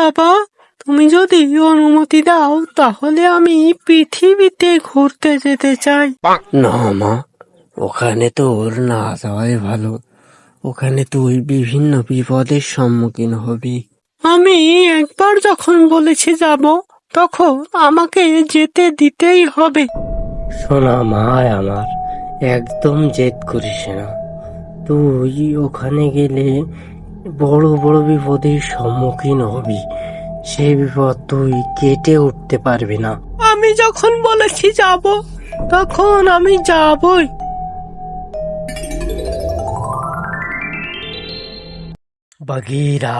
বাবা তুমি যদি অনুমতি দাও তাহলে আমি পৃথিবীতে ঘুরতে যেতে চাই। না মা ওখানে তো ওর না যাওয়াই ভালো। ওখানে তুই বিভিন্ন বিপদের সম্মুখীন হবি। আমি একবার যখন বলেছি যাব তখন আমাকে যেতে দিতেই হবে। শোনা মা আমার একদম জেদ করিস না। তুই ওখানে গেলে বড় বড় বিপদের সম্মুখীন হবি। সেই বিপদ তুই কেটে উঠতে পারবি না। আমি যখন বলেছি যাব তখন আমি যাবই। বাগিরা।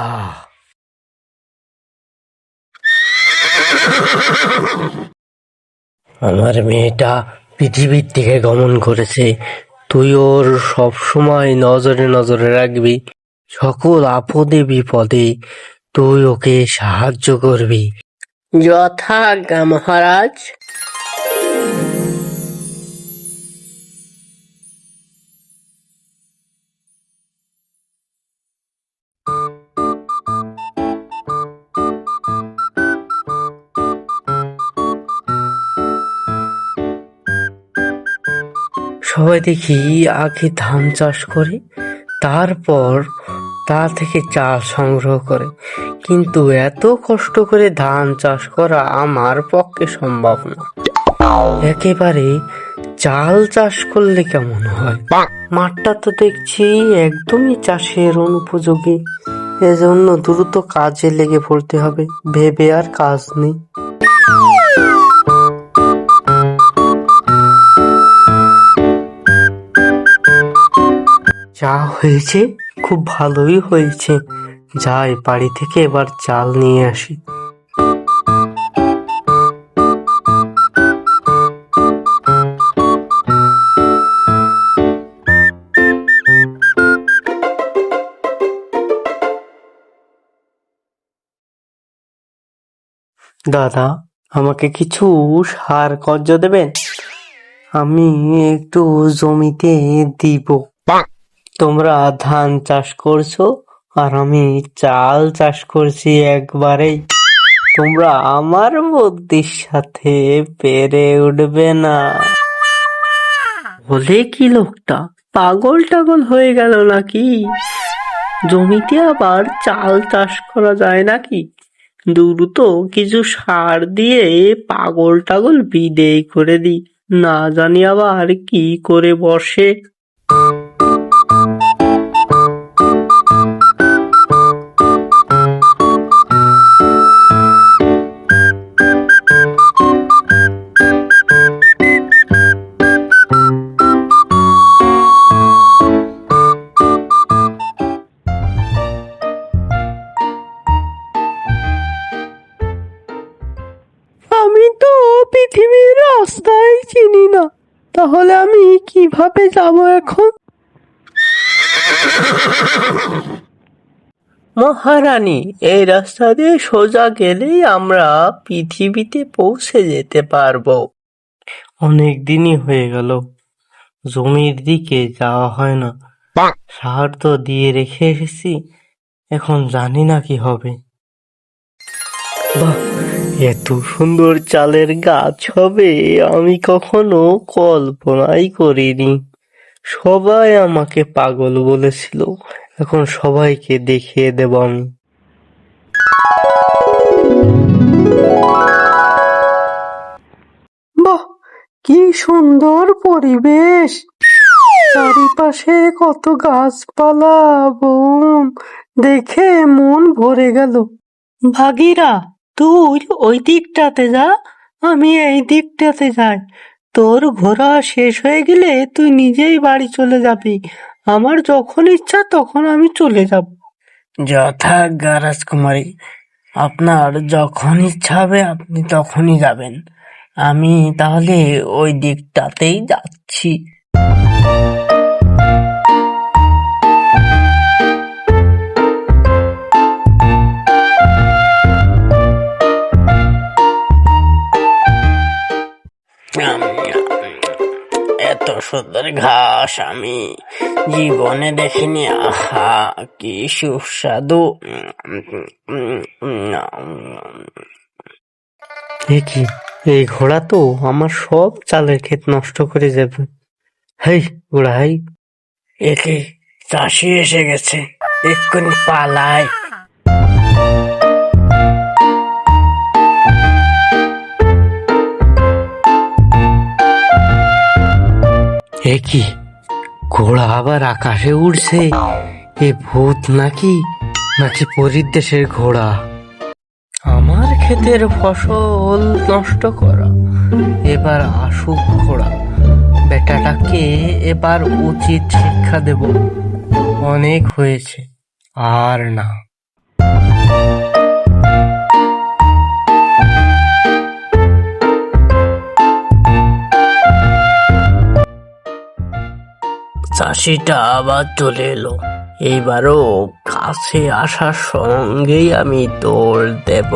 আমার মেয়েটা পৃথিবীর দিকে গমন করেছে। তুই ওর সব সময় নজরে নজরে রাখবি। সকল আপদে বিপদে তুই ওকে সাহায্য করবি। যথাজ্ঞা মহারাজ। সবাই দেখি আগে ধান চাষ করে, তারপর তা থেকে চাল সংগ্রহ করে। কিন্তু এত কষ্ট করে ধান চাষ করা আমার পক্ষে সম্ভব না। একেবারে চাল চাষ করলে কেমন হয়? মাঠটা তো দেখছি একদমই চাষের অনুপযোগী। এজন্য দ্রুত কাজে লেগে পড়তে হবে, ভেবে আর কাজ নেই। যা হয়েছে খুব ভালোই হয়েছে। যাই, বাড়ি থেকে এবার চাল নিয়ে আসি। দাদা, আমাকে কিছু সার কর্য দেবেন? আমি একটু জমিতে দিব। তোমরা ধান চাষ করছ আর আমি চাল চাষ করছি একবারেই। তোমরা আমার বুদ্ধির সাথে পেরে উঠবে না। বলে কি লোকটা? পাগল টাগল হয়ে গেল নাকি? জমিতে আবার চাল চাষ করা যায় নাকি? দ্রুত কিছু সার দিয়ে পাগল টাগল বিদেয় করে দি না জানি আবার কি করে বসে। তাহলে আমি কীভাবে যাব এখন? মহারানী এই রাস্তা দিয়ে সোজা গেলেই আমরা পৃথিবীতে পৌঁছে যেতে পারব। অনেক দিনই হয়ে গেল। জমির দিকে যাওয়া হয় না। সার তো দিয়ে রেখে এসেছি। এখন জানি না কি হবে। বাহ! এত সুন্দর চালের গাছ হবে আমি কখনো কল্পনাই করিনি। সবাই আমাকে পাগল বলেছিল এখন সবাইকে দেখিয়ে দেব আমি। বাহ কি সুন্দর পরিবেশ! চারিপাশে কত গাছপালা বন দেখে মন ভরে গেল। ভাগিরা তুই ওই দিকটাতে যা, আমি এই দিকটাতে যাই। তোর ঘোরা শেষ হয়ে গেলে তুই নিজেই বাড়ি চলে যাবি। আমার যখন ইচ্ছা তখন আমি চলে যাব। যথাজ্ঞা রাজকুমারী আপনার যখন ইচ্ছা হবে আপনি তখনই যাবেন। আমি তাহলে ওই দিকটাতেই যাচ্ছি। এত সুন্দর ঘাস আমি জীবনে দেখিনি। আহা কি সুস্বাদু। কি এই ঘোড়া তো আমার সব চালের ক্ষেত নষ্ট করে যাবে। হেই ঘোড়া হেই একে চাষি এসে গেছে। এক্ষুনি পালায় কি? ঘোড়া আবার আকাশে উড়ছে? এ ভূত নাকি? নাকি পরিদেশের ঘোড়া? আমার ক্ষেতের ফসল নষ্ট করা, এবার আসুক ঘোড়া। বেটাটাকে এবার উচিত শিক্ষা দেব। অনেক হয়েছে, আর না। চাষিটা আবার চলে এলো। এইবারও কাছে আসার সঙ্গেই আমি দৌড় দেব।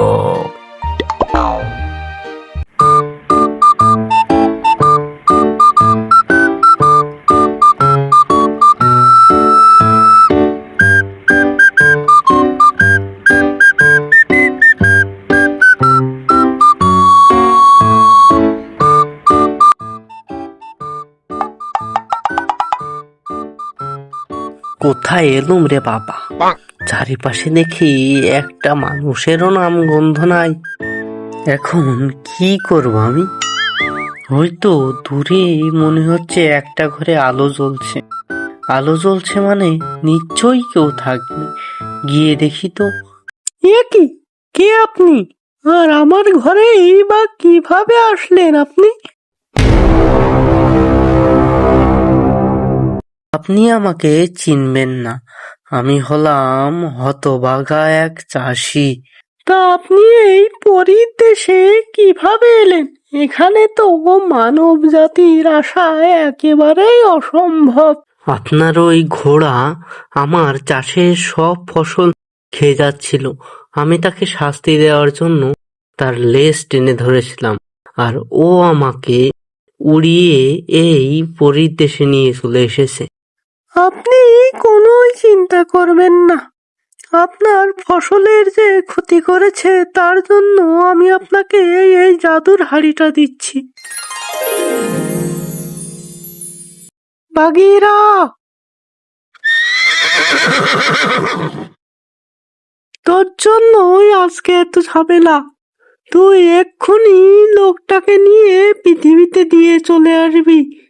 কোথায় এলুম রে বাবা? চারিপাশে দেখি একটা মানুষেরও নাম গন্ধ নাই। এখন কি করব আমি? হয়তো দূরে মনে হচ্ছে একটা ঘরে আলো জ্বলছে। আলো জ্বলছে মানে নিশ্চয়ই কেউ থাকবে। গিয়ে দেখি তো। এ কি? কে আপনি? আর আমার ঘরে এই বা কীভাবে আসলেন আপনি? আপনি আমাকে চিনবেন না। আমি হলাম হতবাগা এক চাষি। তা আপনি এই পরীর দেশে কীভাবে এলেন? এখানে তো মানব জাতির আশা একেবারেই অসম্ভব। আপনার ওই ঘোড়া আমার চাষের সব ফসল খেয়ে যাচ্ছিল। আমি তাকে শাস্তি দেওয়ার জন্য তার লেজ টেনে ধরেছিলাম। আর ও আমাকে উড়িয়ে এই পরীর দেশে নিয়ে চলে এসেছে। আপনি কোনো চিন্তা করবেন না। আপনার ফসলের যে ক্ষতি করেছে, তার জন্য আমি আপনাকে এই জাদুর হাড়িটা দিচ্ছি। বাগিরা! তোর জন্যই আজকে এত ঝামেলা। তুই এক্ষুনি লোকটাকে নিয়ে পৃথিবীতে দিয়ে চলে আসবি।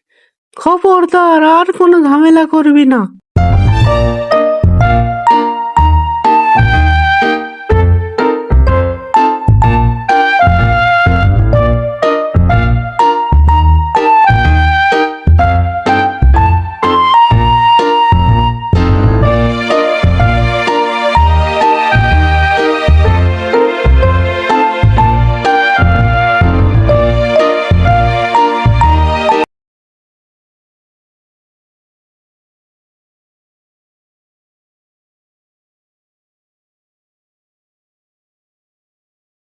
খবরদার আর কোনো ঝামেলা করবি না।